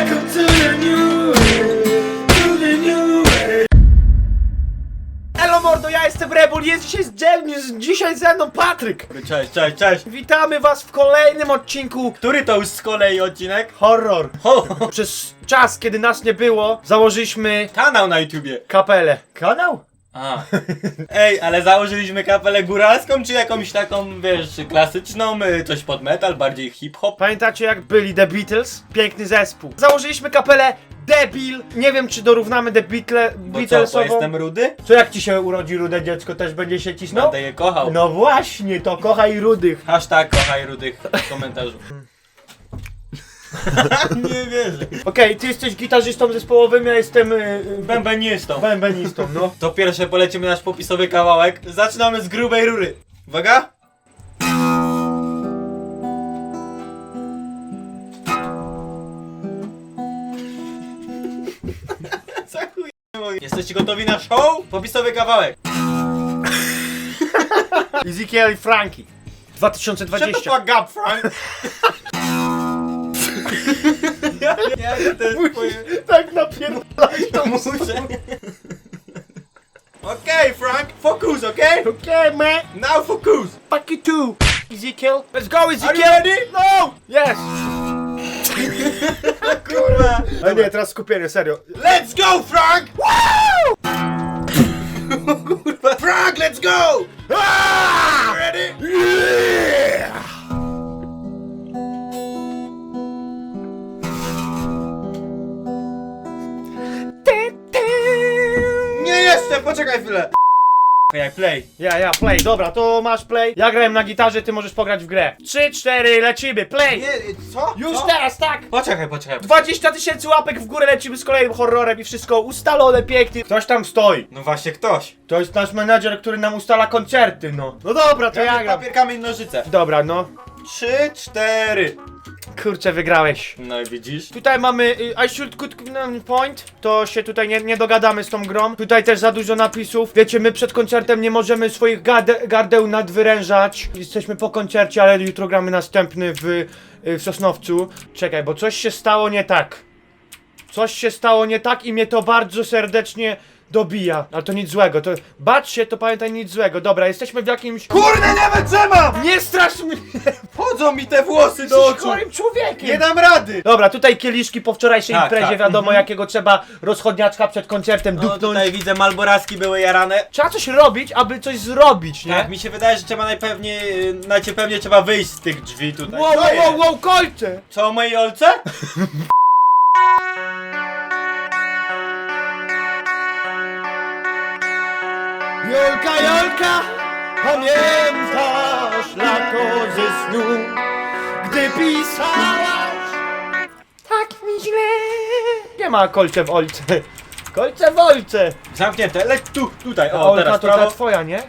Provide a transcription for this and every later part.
Welcome to the new way, to the new way. Elo mordo, ja jestem Rebel, jest dzisiaj z dzielni, dzisiaj ze mną Patryk. Cześć, cześć, cześć. Witamy was w kolejnym odcinku Który to już z kolei odcinek? Horror. Ho! Przez czas, kiedy nas nie było, założyliśmy Kanał na YouTubie. kapelę. Kanał? A. Ej, ale założyliśmy kapelę góralską, czy jakąś taką, wiesz, klasyczną, y, coś pod metal, bardziej hip-hop? Pamiętacie jak byli The Beatles? Piękny zespół. Założyliśmy kapelę Debil. Nie wiem czy dorównamy The Beatle, Bo co, bo Beatlesową. jestem rudy? Co jak ci się urodzi rude dziecko, też będzie się cisnął? Będę je kochał. No właśnie, to kochaj rudych. Hashtag kochaj rudych w komentarzu. Nie wierzę. Okej, ty jesteś gitarzystą zespołowym, ja jestem... Yy, Bębenistą. bębenistą, no. To pierwsze polecimy nasz popisowy kawałek. Zaczynamy z grubej rury. Uwaga! Chuj moje. Jesteście gotowi na show? Popisowy kawałek. Ezekiel i Frankie. Shut the 2020. fuck up, Frank! Ja, ja, to jest twoje... Tak napierdalać to Muszę. Okej, Frank, focus, okej? Okay, man. Now focus! Fuck you too. Ezekiel. Let's go, Are Ezekiel. you ready? No! Yes! Kurwa! Ale nie, teraz skupienie, serio. Let's go, Frank! Kurwa. Frank, let's go! Jestem, poczekaj chwilę. Play, play. Ja, ja, play, dobra, to masz play. Ja grałem na gitarze, ty możesz pograć w grę. 3, 4, lecimy, play! Nie, co? Już co? teraz, tak! Poczekaj, poczekaj. 20 tysięcy łapek w górę lecimy z kolejnym horrorem i wszystko ustalone, pięknie. Ktoś tam stoi. No właśnie, ktoś. To jest nasz menadżer, który nam ustala koncerty, no. No dobra, to ja gram. Papier, kamień, nożyce. Dobra, no. Trzy, cztery. Kurczę, wygrałeś. No i widzisz? Tutaj mamy y, I should good point. To się tutaj nie, nie dogadamy z tą grą. Tutaj też za dużo napisów. Wiecie, my przed koncertem nie możemy swoich gade, gardeł nadwyrężać. Jesteśmy po koncercie, ale jutro gramy następny w, y, w Sosnowcu. Czekaj, bo coś się stało nie tak. Coś się stało nie tak i mnie to bardzo serdecznie dobija. Ale to nic złego. To bacz się, to pamiętaj nic złego. Dobra, jesteśmy w jakimś. Kurde, nie wytrzymam! Nie strasz mnie! Chodzą mi te włosy do Jesteś oczu. chorym człowiekiem! Nie dam rady! Dobra, tutaj kieliszki po wczorajszej Tak, imprezie, tak. wiadomo jakiego trzeba rozchodniaczka przed koncertem No dupnąć. tutaj widzę malboraski były jarane. Trzeba coś robić, aby coś zrobić, nie? Tak, mi się wydaje, że trzeba najpewniej, y, trzeba wyjść z tych drzwi tutaj. Wow, wow, wow, wow, kolce! Co o mojej olce? Jolka, Jolka, pamiętasz lato ze snu, gdy pisałaś tak mi źle. Nie ma kolce w olce. Kolce w olce. Zamknięte, leć tu, tutaj, o Olka teraz to ta prawo. twoja, nie?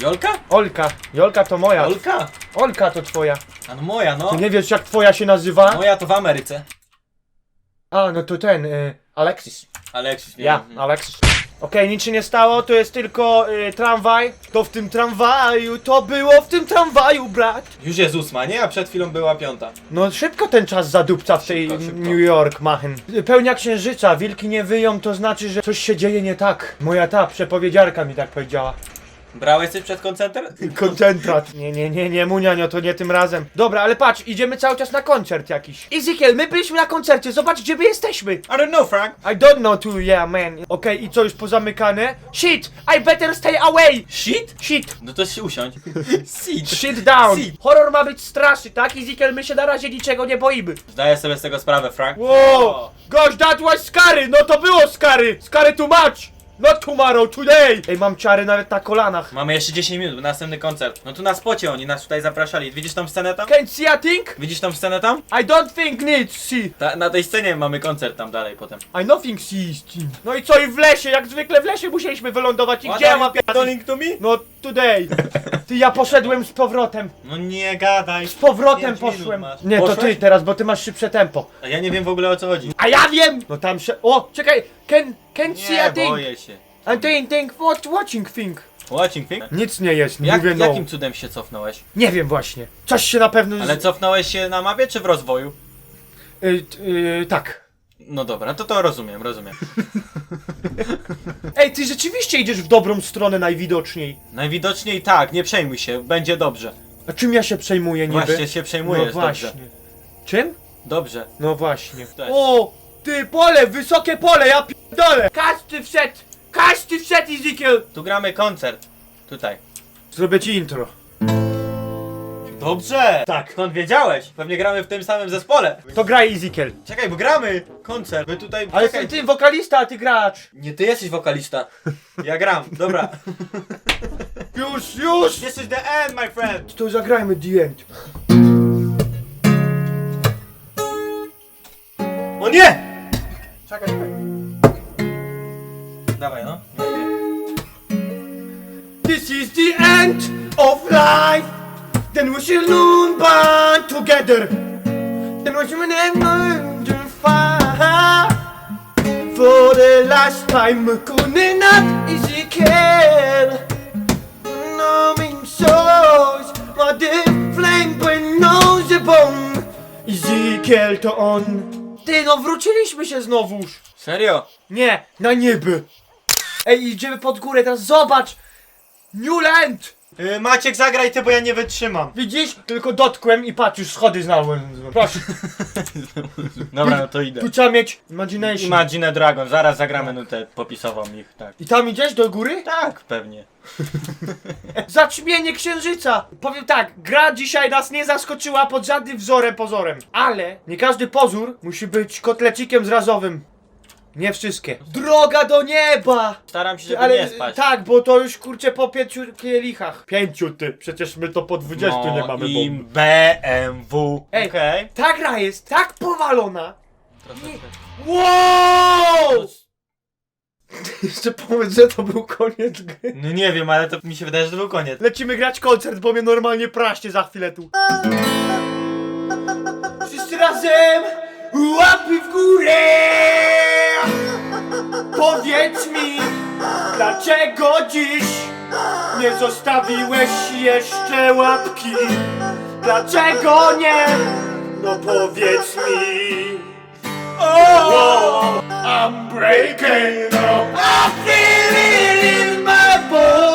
Jolka? Olka. Jolka to moja. Olka? Olka to twoja. A no moja, no. Ty nie wiesz jak twoja się nazywa? Moja to w Ameryce. A, no to ten, y, Alexis. Aleksis, nie Ja, wiem. Alexis. Okej, nic się nie stało, to jest tylko y, tramwaj. To w tym tramwaju, to było w tym tramwaju, brat. Już jest ósma, nie? A przed chwilą była piąta. No szybko ten czas zadupca w tej Szybko, szybko. New York, machen. Pełnia księżyca, wilki nie wyją, to znaczy, że coś się dzieje nie tak. Moja ta przepowiedziarka mi tak powiedziała. Brałeś coś przed koncertem? Koncentrat. Nie, nie, nie, nie, Munianio, to nie tym razem. Dobra, ale patrz, idziemy cały czas na koncert jakiś. Ezekiel, my byliśmy na koncercie, zobacz gdzie my jesteśmy. I don't know, Frank. I don't know too, yeah man. Okej, i co, już pozamykane? Shit, I better stay away. Shit? Shit. No to się usiądź. Sit. Sit down! Sit. Horror ma być straszny, tak? Ezekiel, my się na razie niczego nie boimy. Zdaję sobie z tego sprawę, Frank. Wow! Gość, that was scary! No to było scary! Scary too much! Not tomorrow, today! Ej, mam ciary nawet na kolanach. Mamy jeszcze 10 minut, następny koncert. No tu na spocie oni nas tutaj zapraszali. Widzisz tą scenę tam? Can see a thing? Widzisz tą scenę tam? I don't think need see. Ta, na tej scenie mamy koncert tam dalej potem. I nothing see. No i co, i w lesie, jak zwykle w lesie musieliśmy wylądować i gdzie ja mam Calling to me? No today. Ty, ja poszedłem z powrotem. No nie gadaj. Z powrotem Pięć minut poszłem. masz. Nie, to Poszłeś? ty teraz, bo ty masz szybsze tempo. A ja nie wiem w ogóle o co chodzi. A ja wiem! No tam się... O, czekaj! Can, can see a Nie, thing! boję się. Think, think, what, watching thing. Watching thing? Nic nie jest, Jak, mówię no. jakim cudem się cofnąłeś? Nie wiem właśnie. Coś się na pewno... Ale cofnąłeś się na mapie czy w rozwoju? Y, y, tak. No dobra, to to rozumiem, rozumiem. Ej, ty rzeczywiście idziesz w dobrą stronę najwidoczniej. Najwidoczniej tak, nie przejmuj się, będzie dobrze. A czym ja się przejmuję niby? Właśnie się przejmujesz, no właśnie. dobrze. Czym? Dobrze. No właśnie. Tak. O, ty pole, wysokie pole, ja p***dolę. Każdy wszedł, każdy wszedł, Ezekiel. Tu gramy koncert. Tutaj. Zrobię ci intro. Dobrze! Tak. Skąd wiedziałeś? Pewnie gramy w tym samym zespole. To graj Ezekiel. Czekaj, bo gramy! Koncert. My tutaj. Ale czekaj. jestem ty wokalista, a ty gracz. Nie ty jesteś wokalista. Ja gram, dobra. Już, już. This is the end, my friend! To zagrajmy The End. O nie! Czekaj, czekaj. Dawaj, no. This is the end of life. Then we shall soon bond together. Then we shall never to fight. For the last time, couldn't not Ezekiel. No mean souls, my dear flame when knows the bone. Ezekiel to on. Ty, no wróciliśmy się znowuż. Serio? Nie, na nieby. Ej, idziemy pod górę, teraz zobacz! Newland! Yy, Maciek, zagraj ty, bo ja nie wytrzymam. Widzisz? Tylko dotkłem i patrz, już schody znalazłem. Proszę, Dobra, no to idę. tu trzeba mieć imagination. Imagine Dragon, zaraz zagramy nutę popisową ich, tak. I tam idziesz do góry? Tak, pewnie. Zaćmienie księżyca! Powiem tak, gra dzisiaj nas nie zaskoczyła pod żadnym wzorem pozorem. Ale nie każdy pozór musi być kotlecikiem zrazowym. Nie wszystkie. Droga do nieba! Staram się, żeby Ale nie spać. tak, bo to już kurczę po pięciu kielichach. Pięciu ty, przecież my to po dwudziestu no, nie mamy i bomb. BMW. Ej. Okej. Ta gra jest tak powalona. Troszeczkę. Wow! Jeszcze powiedz, że to był koniec gry. No nie wiem, ale to mi się wydaje, że to był koniec. Lecimy grać koncert, bo mnie normalnie praśnie za chwilę tu. Wszyscy razem łapy w górę! Powiedz mi, dlaczego dziś nie zostawiłeś jeszcze łapki? Dlaczego nie? No powiedz mi. Oh, I'm breaking up. I feel it in my bones.